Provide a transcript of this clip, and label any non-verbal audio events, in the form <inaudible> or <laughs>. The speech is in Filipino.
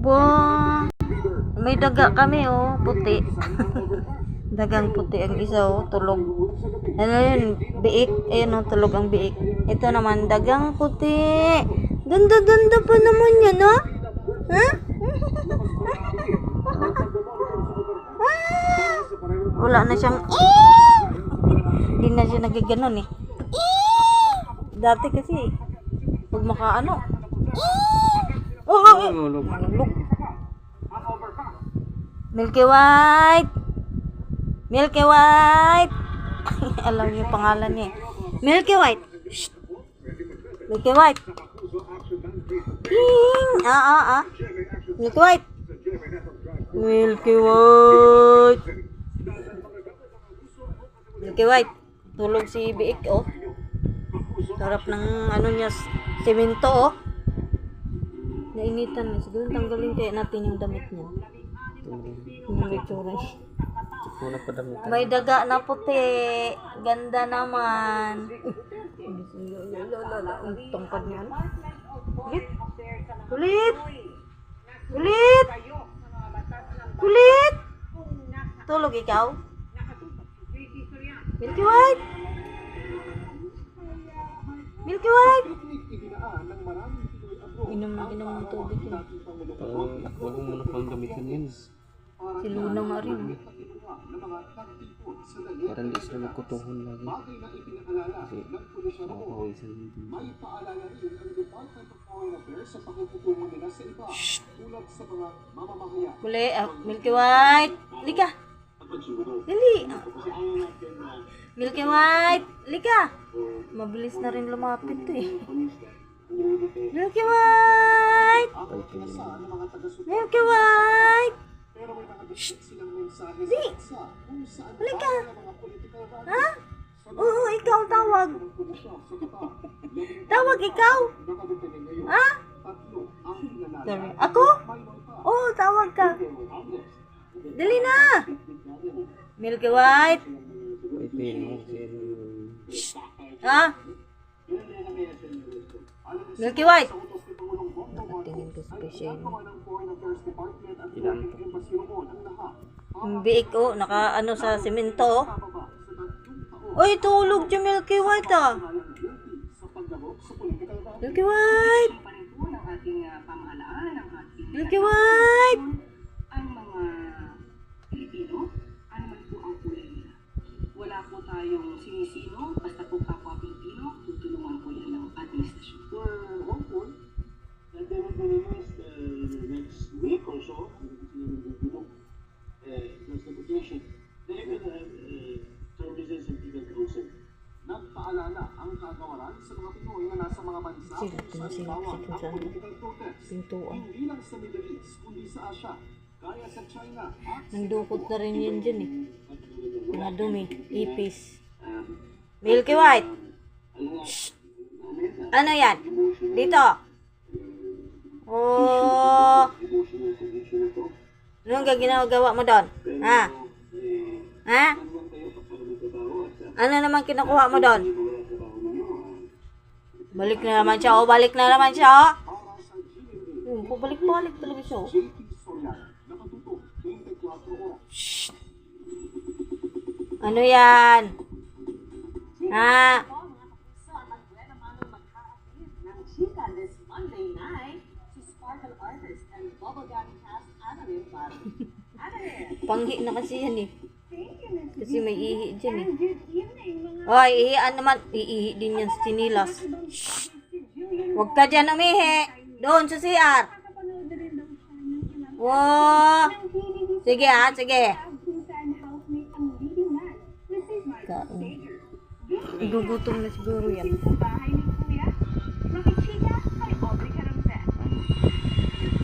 Ba, may daga kami oh, puti. <laughs> Dagang puti ang isa oh, tulog. Ano yun, biik. Ayun oh, tulog ang biik. Ito naman, dagang puti. Ganda-ganda pa naman yan, ha? Ha? <laughs> Ah! Wala na siyang! Hindi na siya nagaganon eh. Dati kasi, pag makaano, "Eh!" Oh, oh, oh. Tulog. Look. Milky White. Milky White. <laughs> Alam niyo pangalan niya. Milky White. Shh. Milky White. Ting. Ah, ah, ah. Milky White. Milky White. Milky White. Tulog si Biik, oh. Sarap ng ano niya, semento, oh. Nainitan na. Siguro tanggalin kaya natin yung damit niya. Yung itsura niya. Muna pa damit. May daga na puti. Ganda naman. Ang tangkad niya. ano? Kulit. Kulit. Kulit. Kulit. Tulog ikaw? Milky White. Milky White. Inom na inom ng tubig yun. Pang, huwag mo muna pang gamitin yan. Si Luna nga rin. Para hindi sila magkutuhon lagi. Kasi makawawisan din. Kuli, ah, Milky White. Lika. Dali. Milky White. Lika. Mabilis na rin lumapit eh. Milky White. Milky White. Shh. Di. Halika. Ha? Oo, ikaw tawag. tawag ikaw. Ha? Ako? Oo, tawag ka. Dali na. Milky White. Kasi Ha? Milky White. Nakatingin ko special. ilan Yung biik oh, naka ano sa semento oh. Uy, tulog si Milky White ah. Milky White. Milky White. ang mga Pilipino, ano man po ang kulay nila. Wala po tayong sinisino, Nagpaalala ang kagawaran sa mga Pinoy na nasa mga bansa kung saan bawal ang political protest. Hindi lang sa Middle East, kundi sa Asia, gaya sa China at Nandukot na rin yan dyan eh. Mga dumi. Ipis. Milky White. Shh. Ano yan? Dito. Oh. Anong ginagawa mo doon? Ha? Ha? Ano naman kinukuha mo doon? Balik na naman siya. Oh, balik na naman siya. Oh. Hmm, pabalik-balik talaga siya. Oh. Shh. Ano yan? Ha? si Panghi na kasi yan eh. Kasi may ihi dyan eh. Hoy, ihian naman. Iihi din yan sa chinilas. Shh. Huwag ka dyan umihi. Doon sa CR. Wow. Sige ha, sige. ang leading man na siguro yan.